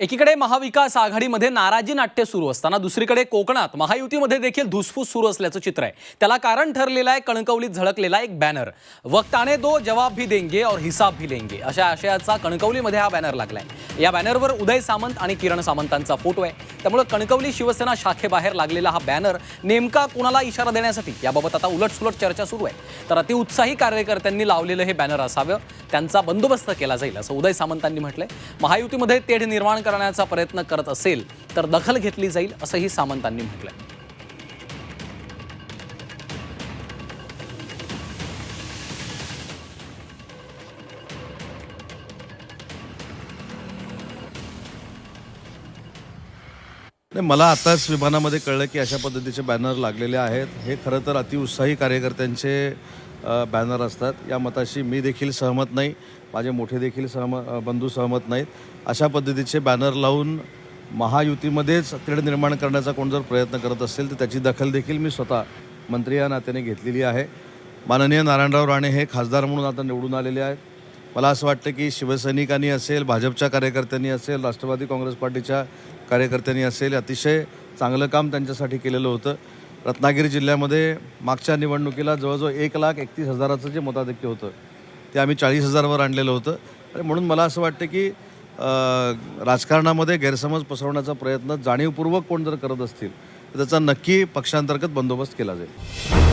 एकीकडे महाविकास आघाडीमध्ये नाराजी नाट्य सुरू असताना दुसरीकडे कोकणात महायुतीमध्ये देखील धुसफूस सुरू असल्याचं चित्र आहे. त्याला कारण ठरलेलं आहे कणकवलीत झळकलेला एक बॅनर. वक्ताने दो जवाब भी देंगे और हिसाब भी लेंगे. अशा आशयाचा कणकवलीमध्ये हा बॅनर लागलाय. या बॅनरवर उदय सामंत आणि किरण सामंतांचा फोटो आहे. त्यामुळे कणकवली शिवसेना शाखेबाहेर लागलेला हा बॅनर नेमका कोणाला इशारा देण्यासाठी? याबाबत आता उलटसुलट चर्चा सुरू आहे. तर अतिउत्साही कार्यकर्त्यांनी लावलेलं हे बॅनर असावं. त्यांचा बंदोबस्त केला जाईल असं उदय सामंतांनी म्हटलंय. महायुतीमध्ये तेढ निर्माण करण्याचा प्रयत्न करत असेल तर दखल घेतली जाईल असंही सामंतांनी म्हटलंय. नाही मला आताच विमानामध्ये कळलं की अशा पद्धतीचे बॅनर लागलेले आहेत. हे खरं तर अतिउत्साही कार्यकर्त्यांचे बॅनर असतात. या मताशी मी देखील सहमत नाही. माझे मोठे देखील सहम बंधू सहमत नाहीत. अशा पद्धतीचे बॅनर लावून महायुतीमध्येच तेढ निर्माण करण्याचा कोण जर प्रयत्न करत असेल तर त्याची दखल देखील मी स्वतः मंत्री या नात्याने घेतलेली आहे. माननीय नारायणराव राणे हे खासदार म्हणून आता निवडून आलेले आहेत. मला असं वाटतं की शिवसैनिकांनी असेल भाजपच्या कार्यकर्त्यांनी असेल राष्ट्रवादी काँग्रेस पार्टीच्या कार्यकर्त्यांनी असेल अतिशय चांगलं काम त्यांच्यासाठी केलेलं होतं. रत्नागिरी जिल्ह्यामध्ये मागच्या निवडणुकीला जवळजवळ एक लाख एकतीस हजाराचं जे मताधिक्य होतं ते आम्ही चाळीस हजारावर आणलेलं होतं. आणि म्हणून मला असं वाटतं की राजकारणामध्ये गैरसमज पसरवण्याचा प्रयत्न जाणीवपूर्वक कोण जर करत असतील तर त्याचा नक्की पक्षांतर्गत बंदोबस्त केला जाईल.